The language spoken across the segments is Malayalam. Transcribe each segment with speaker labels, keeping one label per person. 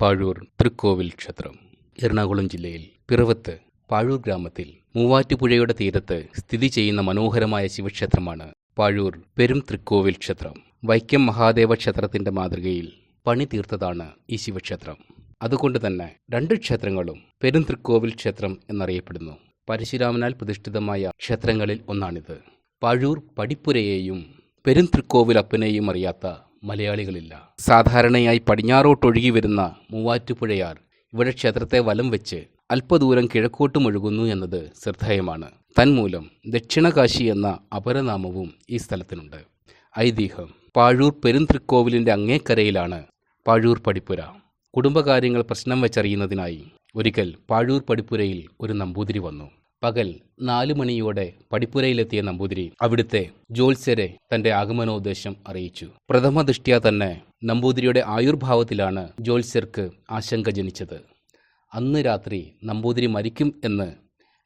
Speaker 1: പാഴൂർ തൃക്കോവിൽ ക്ഷേത്രം. എറണാകുളം ജില്ലയിൽ പിറവത്ത് പാഴൂർ ഗ്രാമത്തിൽ മൂവാറ്റുപുഴയുടെ തീരത്ത് സ്ഥിതി ചെയ്യുന്ന മനോഹരമായ ശിവക്ഷേത്രമാണ് പാഴൂർ പെരും തൃക്കോവിൽ ക്ഷേത്രം. വൈക്കം മഹാദേവ ക്ഷേത്രത്തിന്റെ മാതൃകയിൽ പണി തീർത്തതാണ് ഈ ശിവക്ഷേത്രം. അതുകൊണ്ട് തന്നെ രണ്ട് ക്ഷേത്രങ്ങളും പെരും തൃക്കോവിൽ ക്ഷേത്രം എന്നറിയപ്പെടുന്നു. പരശുരാമനാൽ പ്രതിഷ്ഠിതമായ ക്ഷേത്രങ്ങളിൽ ഒന്നാണിത്. പാഴൂർ പടിപ്പുരയെയും പെരും തൃക്കോവിലപ്പനെയും അറിയാത്ത മലയാളികളില്ല. സാധാരണയായി പടിഞ്ഞാറോട്ടൊഴുകി വരുന്ന മൂവാറ്റുപുഴയാർ ഇവിടെ ക്ഷേത്രത്തെ വലം വെച്ച് അല്പദൂരം കിഴക്കോട്ടും ഒഴുകുന്നു എന്നത് ശ്രദ്ധേയമാണ്. തന്മൂലം ദക്ഷിണകാശി എന്ന അപരനാമവും ഈ സ്ഥലത്തിനുണ്ട്. ഐതിഹ്യം പാഴൂർ പെരുന്തൃക്കോവിലിന്റെ അങ്ങേക്കരയിലാണ് പാഴൂർ പടിപ്പുര. കുടുംബകാര്യങ്ങൾ പ്രശ്നം വെച്ചറിയുന്നതിനായി ഒരിക്കൽ പാഴൂർ പടിപ്പുരയിൽ ഒരു നമ്പൂതിരി വന്നു. പകൽ നാലു മണിയോടെ പടിപ്പുരയിലെത്തിയ നമ്പൂതിരി അവിടുത്തെ ജോത്സ്യരെ തന്റെ ആഗമനോദ്ദേശം അറിയിച്ചു. പ്രഥമ ദൃഷ്ടിയാ തന്നെ നമ്പൂതിരിയുടെ ആയുർഭാവത്തിലാണ് ജോത്സ്യർക്ക് ആശങ്ക ജനിച്ചത്. അന്ന് രാത്രി നമ്പൂതിരി മരിക്കും എന്ന്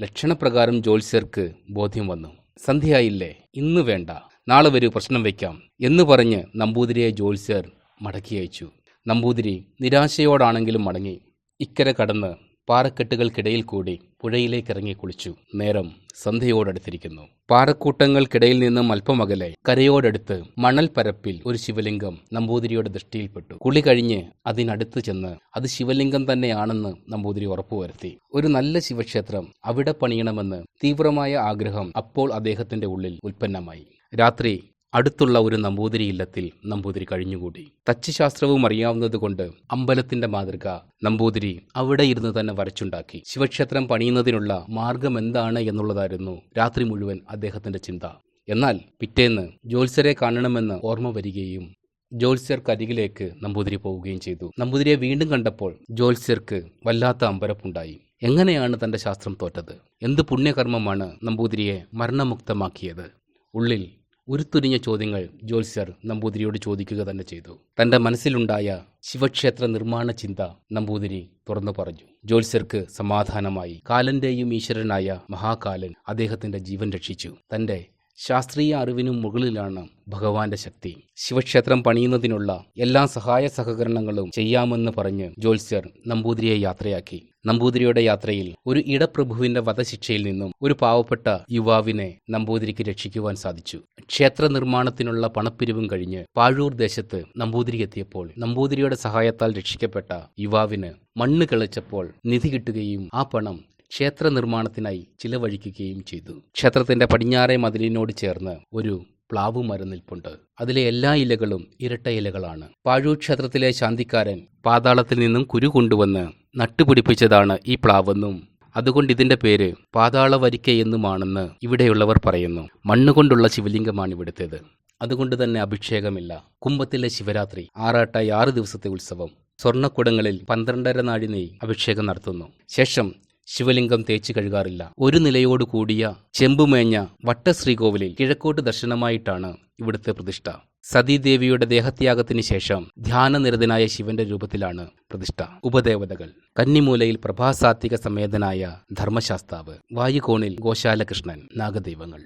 Speaker 1: ലക്ഷണപ്രകാരം ജോത്സ്യർക്ക് ബോധ്യം വന്നു. സന്ധ്യയായില്ലേ ഇന്ന് വേണ്ട നാളെ വരൂ പ്രശ്നം വയ്ക്കാം എന്ന് പറഞ്ഞ് നമ്പൂതിരിയെ ജോത്സ്യർ മടക്കി അയച്ചു. നമ്പൂതിരി നിരാശയോടാണെങ്കിലും മടങ്ങി. ഇക്കരെ കടന്ന് പാറക്കെട്ടുകൾക്കിടയിൽ കൂടി പുഴയിലേക്ക് ഇറങ്ങി കുളിച്ചു. നേരം സന്ധ്യയോടടുത്തിരിക്കുന്നു. പാറക്കൂട്ടങ്ങൾക്കിടയിൽ നിന്നും അല്പമകലെ കരയോടടുത്ത് മണൽ പരപ്പിൽ ഒരു ശിവലിംഗം നമ്പൂതിരിയുടെ ദൃഷ്ടിയിൽപ്പെട്ടു. കുളി കഴിഞ്ഞ് അതിനടുത്ത് ചെന്ന് അത് ശിവലിംഗം തന്നെയാണെന്ന് നമ്പൂതിരി ഉറപ്പുവരുത്തി. ഒരു നല്ല ശിവക്ഷേത്രം അവിടെ പണിയണമെന്ന് തീവ്രമായ ആഗ്രഹം അപ്പോൾ അദ്ദേഹത്തിന്റെ ഉള്ളിൽ ഉൽപ്പന്നമായി. രാത്രി അടുത്തുള്ള ഒരു നമ്പൂതിരി ഇല്ലത്തിൽ നമ്പൂതിരി കഴിഞ്ഞുകൂടി. തച്ചുശാസ്ത്രവും അറിയാവുന്നതുകൊണ്ട് അമ്പലത്തിന്റെ മാതൃക നമ്പൂതിരി അവിടെ ഇരുന്ന് തന്നെ വരച്ചുണ്ടാക്കി. ശിവക്ഷേത്രം പണിയുന്നതിനുള്ള മാർഗം എന്താണ് എന്നുള്ളതായിരുന്നു രാത്രി മുഴുവൻ അദ്ദേഹത്തിന്റെ ചിന്ത. എന്നാൽ പിറ്റേന്ന് ജോത്സ്യരെ കാണണമെന്ന് ഓർമ്മ വരികയും ജ്യോത്സ്യർക്കരികിലേക്ക് നമ്പൂതിരി പോവുകയും ചെയ്തു. നമ്പൂതിരിയെ വീണ്ടും കണ്ടപ്പോൾ ജോത്സ്യർക്ക് വല്ലാത്ത അമ്പരപ്പുണ്ടായി. എങ്ങനെയാണ് തന്റെ ശാസ്ത്രം തോറ്റത്? എന്ത് പുണ്യകർമ്മമാണ് നമ്പൂതിരിയെ മരണമുക്തമാക്കിയത്? ഉള്ളിൽ ഉരുത്തുരിഞ്ഞ ചോദ്യങ്ങൾ ജ്യോത്സ്യർ നമ്പൂതിരിയോട് ചോദിക്കുക തന്നെ ചെയ്തു. തന്റെ മനസ്സിലുണ്ടായ ശിവക്ഷേത്ര നിർമ്മാണ ചിന്ത നമ്പൂതിരി തുറന്നു പറഞ്ഞു. ജ്യോത്സ്യർക്ക് സമാധാനമായി. കാലന്റെയും ഈശ്വരനായ മഹാകാലൻ അദ്ദേഹത്തിന്റെ ജീവൻ രക്ഷിച്ചു. തന്റെ ശാസ്ത്രീയ അറിവിനും മുകളിലാണ് ഭഗവാന്റെ ശക്തി. ശിവക്ഷേത്രം പണിയുന്നതിനുള്ള എല്ലാ സഹായ സഹകരണങ്ങളും ചെയ്യാമെന്ന് പറഞ്ഞ് ജോത്സ്യർ നമ്പൂതിരിയെ യാത്രയാക്കി. നമ്പൂതിരിയുടെ യാത്രയിൽ ഒരു ഇടപ്രഭുവിന്റെ വധശിക്ഷയിൽ നിന്നും ഒരു പാവപ്പെട്ട യുവാവിനെ നമ്പൂതിരിക്ക് രക്ഷിക്കുവാൻ സാധിച്ചു. ക്ഷേത്ര നിർമ്മാണത്തിനുള്ള പണപ്പിരിവും കഴിഞ്ഞ് പാഴൂർ ദേശത്ത് നമ്പൂതിരി എത്തിയപ്പോൾ നമ്പൂതിരിയുടെ സഹായത്താൽ രക്ഷിക്കപ്പെട്ട യുവാവിന് മണ്ണ് കിളച്ചപ്പോൾ നിധി കിട്ടുകയും ആ പണം ക്ഷേത്ര നിർമ്മാണത്തിനായി ചിലവഴിക്കുകയും ചെയ്തു. ക്ഷേത്രത്തിന്റെ പടിഞ്ഞാറേ മതിലിനോട് ചേർന്ന് ഒരു പ്ലാവ് മരം നിൽപ്പുണ്ട്. അതിലെ എല്ലാ ഇലകളും ഇരട്ട ഇലകളാണ്. പാഴൂർ ക്ഷേത്രത്തിലെ ശാന്തിക്കാരൻ പാതാളത്തിൽ നിന്നും കുരു കൊണ്ടുവന്ന് നട്ടുപിടിപ്പിച്ചതാണ് ഈ പ്ലാവെന്നും അതുകൊണ്ട് ഇതിന്റെ പേര് പാതാള വരിക്ക എന്നുമാണെന്ന് ഇവിടെയുള്ളവർ പറയുന്നു. മണ്ണുകൊണ്ടുള്ള ശിവലിംഗമാണ് ഇവിടുത്തേത്. അതുകൊണ്ട് തന്നെ അഭിഷേകമില്ല. കുംഭത്തിലെ ശിവരാത്രി ആറാട്ടായി ആറ് ദിവസത്തെ ഉത്സവം സ്വർണക്കുടങ്ങളിൽ പന്ത്രണ്ടര നാഴി നെയ് അഭിഷേകം നടത്തുന്നു. ശേഷം ശിവലിംഗം തേച്ചു കഴുകാറില്ല. ഒരു നിലയോട് കൂടിയ ചെമ്പുമേഞ്ഞ വട്ടശ്രീകോവിലിൽ കിഴക്കോട്ട് ദർശനമായിട്ടാണ് ഇവിടുത്തെ പ്രതിഷ്ഠ. സതീദേവിയുടെ ദേഹത്യാഗത്തിന് ശേഷം ധ്യാനനിരതനായ ശിവന്റെ രൂപത്തിലാണ് പ്രതിഷ്ഠ. ഉപദേവതകൾ. കന്നിമൂലയിൽ പ്രഭാസാത്വിക സമേതനായ ധർമ്മശാസ്താവ്. വായുകോണിൽ ഗോശാലകൃഷ്ണൻ. നാഗദൈവങ്ങൾ.